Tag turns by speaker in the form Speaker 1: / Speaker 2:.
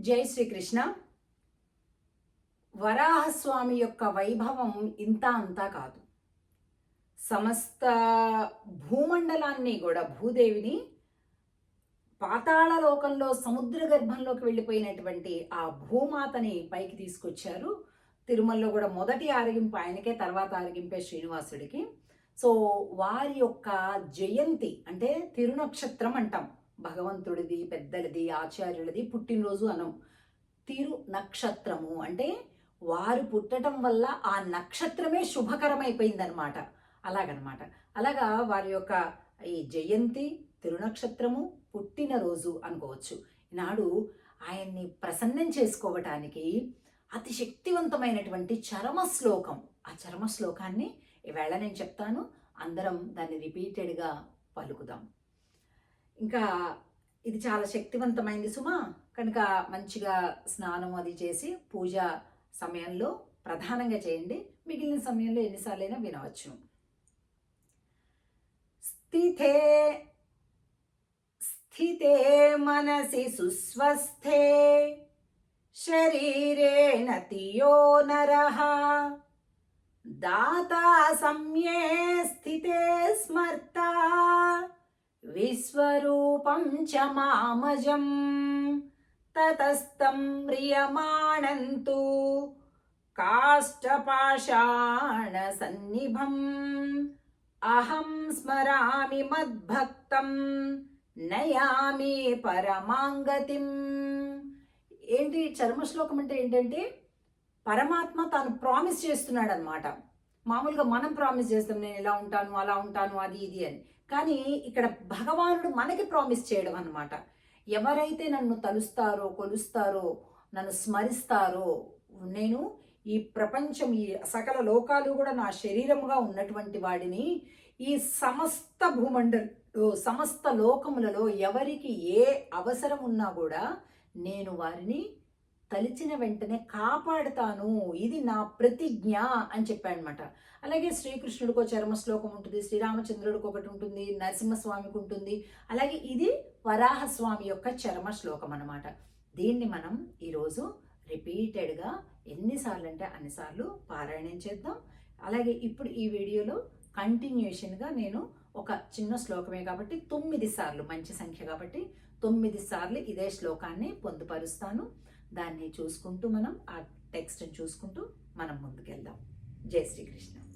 Speaker 1: జై శ్రీకృష్ణ. వరాహస్వామి యొక్క వైభవం ఇంత అంతా కాదు. సమస్త భూమండలాన్ని కూడా భూదేవిని పాతాళ లోకంలో సముద్ర గర్భంలోకి వెళ్ళిపోయినటువంటి ఆ భూమాతని పైకి తీసుకొచ్చారు. తిరుమలలో కూడా మొదటి ఆరగింపు ఆయనకే తర్వాత ఆరగింపే శ్రీనివాసుడికి. సో వారి యొక్క జయంతి అంటే తిరునక్షత్రం అంటాం. భగవంతుడిది పెద్దలది ఆచార్యులది పుట్టినరోజు అనం. తిరు నక్షత్రము అంటే వారు పుట్టడం వల్ల ఆ నక్షత్రమే శుభకరమైపోయిందనమాట. అలాగనమాట. అలాగా వారి యొక్క ఈ జయంతి తిరునక్షత్రము పుట్టినరోజు అనుకోవచ్చు. ఈనాడు ఆయన్ని ప్రసన్నం చేసుకోవటానికి అతి శక్తివంతమైనటువంటి చరమ శ్లోకం ఆ చరమ శ్లోకాన్ని ఈవేళ నేను చెప్తాను. అందరం దాన్ని రిపీటెడ్గా పలుకుదాం. ఇంకా ఇది చాలా శక్తివంతమైంది సుమా. కనుక మంచిగా స్నానం అది చేసి పూజ సమయంలో ప్రధానంగా చేయండి. మిగిలిన సమయంలో ఎన్నిసార్లైనా వినవచ్చు. స్థితే స్థితే మనసి సుస్వస్థే. శరీరే నతియో నర. దాత సమ్యే స్థితే స్మర్తా. విశ్వరూపం చ మామజం తతస్తం మ్రియమాణంతు కాష్టపాషాణ సన్నిభం అహం స్మరామి మద్భక్తం నయామి పరమాంగతిం ఏంటి చర్మ శ్లోకం అంటే ఏంటంటే పరమాత్మ తాను ప్రామిస్ చేస్తున్నాడు అనమాట మామూలుగా మనం ప్రామిస్ చేస్తాం నేను ఇలా ఉంటాను అలా ఉంటాను అది ఇది అని. కానీ ఇక్కడ భగవానుడు మనకి ప్రామిస్ చేయడం అనమాట ఎవరైతే నన్ను తలుస్తారో కొలుస్తారో నన్ను స్మరిస్తారో నేను ఈ ప్రపంచం ఈ సకల లోకాలు కూడా నా శరీరముగా ఉన్నటువంటి వాడిని ఈ సమస్త భూమండలో సమస్త లోకములలో ఎవరికి ఏ అవసరం ఉన్నా కూడా నేను వారిని తలిచిన వెంటనే కాపాడుతాను ఇది నా ప్రతిజ్ఞ అని చెప్పాడనమాట. అలాగే శ్రీకృష్ణుడికో చర్మ శ్లోకం ఉంటుంది శ్రీరామచంద్రుడికి ఒకటి ఉంటుంది నరసింహస్వామికి ఉంటుంది. అలాగే ఇది వరాహస్వామి యొక్క చర్మ శ్లోకం అనమాట దీన్ని మనం ఈరోజు రిపీటెడ్గా ఎన్నిసార్లు అంటే అన్నిసార్లు పారాయణం చేద్దాం. అలాగే ఇప్పుడు ఈ వీడియోలో కంటిన్యూషన్గా నేను ఒక చిన్న శ్లోకమే కాబట్టి తొమ్మిది సార్లు మంచి సంఖ్య కాబట్టి తొమ్మిది సార్లు ఇదే శ్లోకాన్ని పొందుపరుస్తాను. దాన్ని చూసుకుంటూ మనం ఆ టెక్స్ట్ని చూసుకుంటూ మనం ముందుకెళ్దాం. జై శ్రీకృష్ణ.